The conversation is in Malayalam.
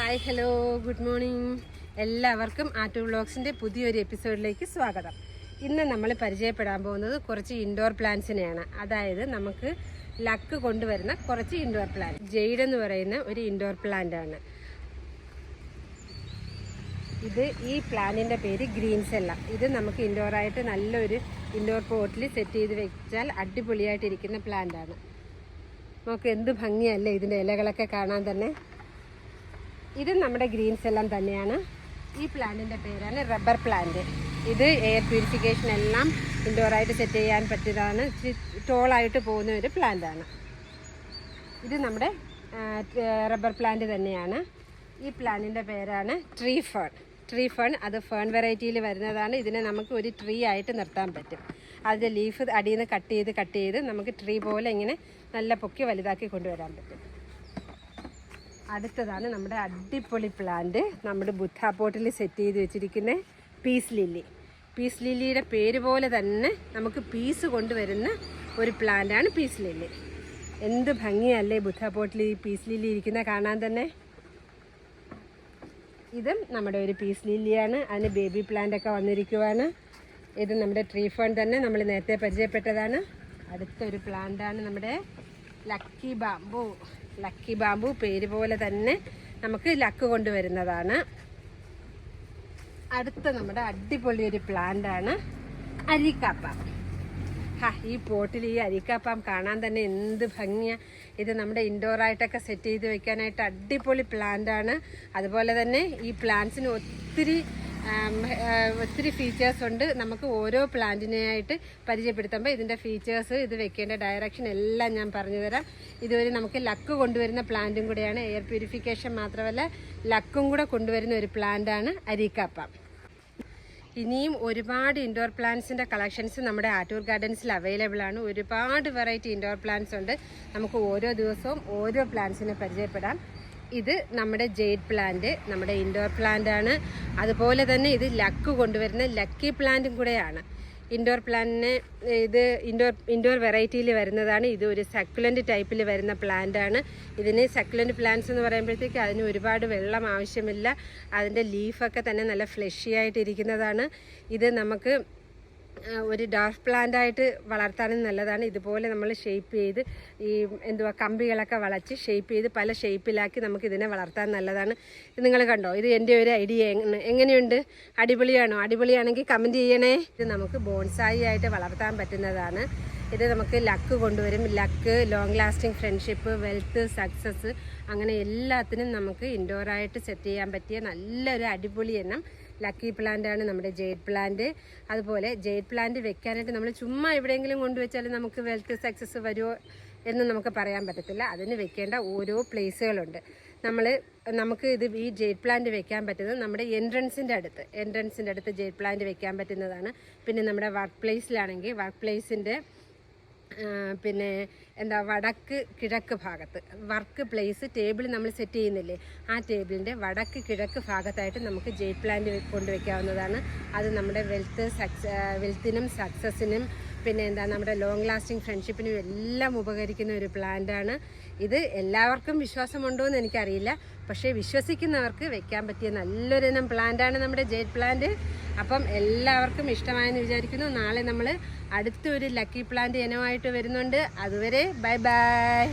Hi hello good morning. എല്ലാവർക്കും ആറ്റു വ്ളോഗ്സിന്റെ പുതിയൊരു എപ്പിസോഡിലേക്ക് സ്വാഗതം. ഇന്ന് നമ്മൾ പരിചയപ്പെടാൻ പോകുന്നത് കുറച്ച് ഇൻഡോർ പ്ലാന്റ്സിനെയാണ് അതായത് നമുക്ക് ലക്ക് കൊണ്ടുവരുന്ന കുറച്ച് ഇൻഡോർ പ്ലാന്റ് ജെയ്ഡ് എന്ന് പറയുന്ന ഒരു ഇൻഡോർ പ്ലാന്റ് ആണ്. ഇത് ഈ പ്ലാന്റിന്റെ പേര് ഗ്രീൻ സെല്ല ഇത് നമുക്ക് ഇൻഡോറായിട്ട് നല്ലൊരു ഇൻഡോർ പോട്ടിൽ സെറ്റ് ചെയ്ത് വെച്ചാൽ അടിപൊളിയായിട്ടിരിക്കുന്ന പ്ലാന്റ് ആണ്. നമുക്ക് എന്ത് ഭംഗിയല്ലേ ഇതിന്റെ ഇലകളൊക്കെ കാണാൻ തന്നെ. ഇത് നമ്മുടെ ഗ്രീൻസ് എല്ലാം തന്നെയാണ്. ഈ പ്ലാന്റിന്റെ പേരാണ് റബ്ബർ പ്ലാന്റ്. ഇത് എയർ പ്യൂരിഫിക്കേഷൻ എല്ലാം ഇൻഡോറായിട്ട് സെറ്റ് ചെയ്യാൻ പറ്റിയതാണ്. ടോളായിട്ട് പോകുന്ന ഒരു പ്ലാന്റാണ് ഇത് നമ്മുടെ റബ്ബർ പ്ലാന്റ് തന്നെയാണ്. ഈ പ്ലാന്റിന്റെ പേരാണ് ട്രീ ഫേൺ ട്രീ ഫേൺ അത് ഫേൺ വെറൈറ്റിയിൽ വരുന്നതാണ്. ഇതിനെ നമുക്ക് ഒരു ട്രീ ആയിട്ട് നിർത്താൻ പറ്റും. അതിന്റെ ലീഫ് അടിയിൽ നിന്ന് കട്ട് ചെയ്ത് കട്ട് ചെയ്ത് നമുക്ക് ട്രീ പോലെ ഇങ്ങനെ നല്ല പൊക്കി വലുതാക്കി കൊണ്ടുവരാൻ പറ്റും. അടുത്തതാണ് നമ്മുടെ അടിപൊളി പ്ലാന്റ് നമ്മുടെ ബുദ്ധ പോട്ടിൽ സെറ്റ് ചെയ്ത് വെച്ചിരിക്കുന്ന പീസ് ലില്ലി പീസ് ലില്ലിയുടെ പേര് പോലെ തന്നെ നമുക്ക് പീസ് കൊണ്ടുവരുന്ന ഒരു പ്ലാന്റാണ് പീസ് ലില്ലി എന്ത് ഭംഗിയല്ലേ ബുദ്ധ പോട്ടിൽ ഈ പീസ് ലില്ലി ഇരിക്കുന്ന കാണാൻ തന്നെ. ഇതും നമ്മുടെ ഒരു പീസ് ലില്ലിയാണ് അതിന് ബേബി പ്ലാന്റ് ഒക്കെ വന്നിരിക്കുവാണ്. ഇത് നമ്മുടെ ട്രീ ഫണ്ട് തന്നെ നമ്മൾ നേരത്തെ പരിചയപ്പെട്ടതാണ്. അടുത്തൊരു പ്ലാന്റാണ് നമ്മുടെ ലക്കി ബാമ്പു ലക്കി ബാമ്പു പേര് പോലെ തന്നെ നമുക്ക് ലക്ക് കൊണ്ടുവരുന്നതാണ്. അടുത്ത നമ്മുടെ അടിപൊളി ഒരു പ്ലാന്റ് ആണ് അരിക്കാപ്പ. ഹാ ഈ പോട്ടിൽ ഈ അരിക്കാപ്പാം കാണാൻ തന്നെ എന്ത് ഭംഗിയാണ് ഇത് നമ്മുടെ ഇൻഡോർ ആയിട്ടൊക്കെ സെറ്റ് ചെയ്ത് വെക്കാനായിട്ട് അടിപൊളി പ്ലാന്റ് ആണ്. അതുപോലെ തന്നെ ഈ പ്ലാന്റ്സിന് ഒത്തിരി ഒത്തിരി ഫീച്ചേഴ്സ് ഉണ്ട്. നമുക്ക് ഓരോ പ്ലാന്റിനെയായിട്ട് പരിചയപ്പെടുത്തുമ്പോൾ ഇതിന്റെ ഫീച്ചേഴ്സ് ഇത് വെക്കേണ്ട ഡയറക്ഷൻ എല്ലാം ഞാൻ പറഞ്ഞുതരാം. ഇതുവരെ നമുക്ക് ലക്ക് കൊണ്ടുവരുന്ന പ്ലാന്റും കൂടെയാണ്. എയർ പ്യൂരിഫിക്കേഷൻ മാത്രമല്ല ലക്കും കൂടെ കൊണ്ടുവരുന്ന ഒരു പ്ലാന്റാണ് അരീക്കാപ്പ. ഇനിയും ഒരുപാട് ഇൻഡോർ പ്ലാന്റ്സിന്റെ കളക്ഷൻസ് നമ്മുടെ ആറ്റൂർ ഗാർഡൻസിൽ അവൈലബിൾ ആണ്. ഒരുപാട് വെറൈറ്റി ഇൻഡോർ പ്ലാന്റ്സ് ഉണ്ട്. നമുക്ക് ഓരോ ദിവസവും ഓരോ പ്ലാന്റ്സിനെ പരിചയപ്പെടാം. ഇത് നമ്മുടെ ജെയ്ഡ് പ്ലാന്റ് നമ്മുടെ ഇൻഡോർ പ്ലാന്റ് ആണ്. അതുപോലെ തന്നെ ഇത് ലക്ക് കൊണ്ടുവരുന്ന ലക്കി പ്ലാന്റും കൂടെയാണ്. ഇൻഡോർ പ്ലാന്റിന് ഇത് ഇൻഡോർ ഇൻഡോർ വെറൈറ്റിയിൽ വരുന്നതാണ്. ഇത് ഒരു സക്കുലന്റ് ടൈപ്പിൽ വരുന്ന പ്ലാന്റ് ആണ്. ഇതിന് സക്കുലന്റ് പ്ലാന്റ്സ് എന്ന് പറയുമ്പോഴത്തേക്ക് അതിന് ഒരുപാട് വെള്ളം ആവശ്യമില്ല. അതിന്റെ ലീഫൊക്കെ തന്നെ നല്ല ഫ്ലഷി ആയിട്ടിരിക്കുന്നതാണ് ഇത് നമുക്ക് ഒരു ഡാർഫ് പ്ലാന്റ് ആയിട്ട് വളർത്താനും നല്ലതാണ്. ഇതുപോലെ നമ്മൾ ഷേപ്പ് ചെയ്ത് ഈ എന്തുവാ കമ്പികളൊക്കെ വളച്ച് ഷേപ്പ് ചെയ്ത് പല ഷേപ്പിലാക്കി നമുക്ക് ഇതിനെ വളർത്താൻ നല്ലതാണ്. നിങ്ങൾ കണ്ടോ? ഇത് എന്റെ ഒരു ഐഡിയ. എങ്ങനെയുണ്ട്? അടിപൊളിയാണോ? അടിപൊളിയാണെങ്കിൽ കമന്റ് ചെയ്യണേ. ഇത് നമുക്ക് ബോൺസായി ആയിട്ട് വളർത്താൻ പറ്റുന്നതാണ്. ഇത് നമുക്ക് ലക്ക് കൊണ്ടുവരും. Luck long lasting friendship wealth success അങ്ങനെ എല്ലാത്തിനും നമുക്ക് ഇൻഡോറായിട്ട് സെറ്റ് ചെയ്യാൻ പറ്റിയ നല്ലൊരു അടിപൊളി എണ്ണം ലക്കി പ്ലാന്റ് ആണ് നമ്മുടെ ജെയ്ഡ് പ്ലാന്റ്. അതുപോലെ ജെയ്ഡ് പ്ലാന്റ് വെക്കാനായിട്ട് നമ്മൾ ചുമ്മാ എവിടെയെങ്കിലും കൊണ്ടുവച്ചാൽ നമുക്ക് വെൽത്ത് സക്സസ് വരുമോ എന്ന് നമുക്ക് പറയാൻ പറ്റത്തില്ല. അതിന് വെക്കേണ്ട ഓരോ പ്ലേസുകളുണ്ട് നമ്മൾ നമുക്ക് ഇത് ഈ ജെയ്ഡ് പ്ലാന്റ് വെക്കാൻ പറ്റുന്നത് നമ്മുടെ എൻട്രൻസിന്റെ അടുത്ത്. എൻട്രൻസിന്റെ അടുത്ത് ജെയ്ഡ് പ്ലാന്റ് വെക്കാൻ പറ്റുന്നതാണ്. പിന്നെ നമ്മുടെ വർക്ക് പ്ലേസിലാണെങ്കിൽ വർക്ക് പ്ലേസിന്റെ പിന്നെ എന്താ വടക്ക് കിഴക്ക് ഭാഗത്ത്. വർക്ക് പ്ലേസ് ടേബിൾ നമ്മൾ സെറ്റ് ചെയ്യുന്നില്ലേ? ആ ടേബിളിന്റെ വടക്ക് കിഴക്ക് ഭാഗത്തായിട്ട് നമുക്ക് ജെയ്റ്റ് പ്ലാന്റ് കൊണ്ടുവയ്ക്കാവുന്നതാണ് അത് നമ്മുടെ വെൽത്ത് സക്സ വെൽത്തിനും സക്സസിനും പിന്നെ എന്താ നമ്മുടെ ലോങ് ലാസ്റ്റിംഗ് ഫ്രണ്ട്ഷിപ്പിനും എല്ലാം ഉപകരിക്കുന്ന ഒരു പ്ലാന്റാണ് ഇത് എല്ലാവർക്കും വിശ്വാസമുണ്ടോ എന്ന് എനിക്കറിയില്ല. പക്ഷേ വിശ്വസിക്കുന്നവർക്ക് വെക്കാൻ പറ്റിയ നല്ലൊരിനം പ്ലാന്റാണ് നമ്മുടെ ജെയ്ഡ് പ്ലാന്റ് അപ്പം എല്ലാവർക്കും ഇഷ്ടമായെന്ന് വിചാരിക്കുന്നു. നാളെ നമ്മൾ അടുത്തൊരു ലക്കി പ്ലാന്റ് ഇനമായിട്ട് വരുന്നുണ്ട്. അതുവരെ ബൈ ബൈ